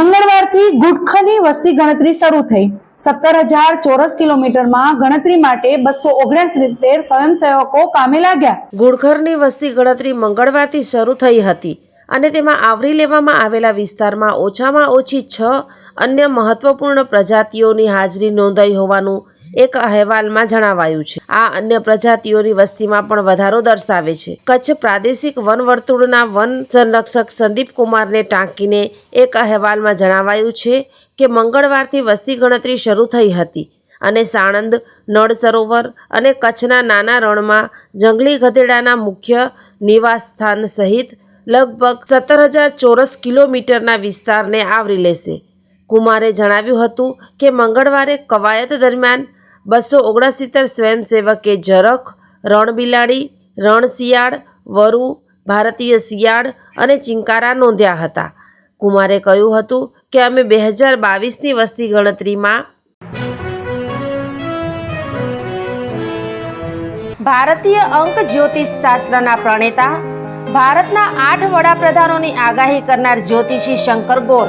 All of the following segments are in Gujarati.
મંગળવારથી ગુટખાની વસ્તી ગણતરી શરૂ થઈ. સત્તર હજાર ચોરસ કિલોમીટરમાં ગણતરી માટે બસો ઓગણસિત્તેર સ્વયંસેવકો કામે લાગ્યા. ગુડખરની વસ્તી ગણતરી મંગળવારથી શરૂ થઈ હતી અને તેમાં આવરી લેવામાં આવેલા વિસ્તારમાં ઓછામાં ઓછી છ અન્ય મહત્વપૂર્ણ પ્રજાતિઓની હાજરી નોંધાઈ હોવાનું એક અહેવાલમાં જણાવાયું છે. આ અન્ય પ્રજાતિઓની વસ્તીમાં પણ વધારો દર્શાવે છે. કચ્છ પ્રાદેશિક વન વર્તુળના વન સંરક્ષક સંદીપ કુમારને ટાંકીને એક અહેવાલમાં જણાવાયું છે કે મંગળવારથી વસ્તી ગણતરી શરૂ થઈ હતી અને સાણંદ, નળ સરોવર અને કચ્છના નાના રણમાં જંગલી ગધેડાના મુખ્ય નિવાસ સ્થાન સહિત લગભગ સત્તર હજાર ચોરસ કિલોમીટરના વિસ્તારને આવરી લેશે. કુમારે જણાવ્યું હતું કે મંગળવારે કવાયત દરમિયાન બસો ઓગણસિત્તેર સ્વયંસેવકે ઝરખ રણબિલાડી રણશિયાળ વરુ, ભારતીય શિયાળ અને ચિંકારા નોંધ્યા હતા. કુમારે કહ્યું હતું કે અમે બે હજાર બાવીસની વસ્તી ગણતરીમાં ભારતીય અંક જ્યોતિષ શાસ્ત્રના પ્રણેતા, ભારતના આઠ વડાપ્રધાનોની આગાહી કરનાર જ્યોતિષી શંકર ગોર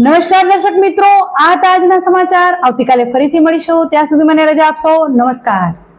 નમસ્કાર દર્શક મિત્રો, આ તાજના સમાચાર. આવતીકાલે ફરીથી મળીશું. ત્યાં સુધી મને રજા આપશો. નમસ્કાર.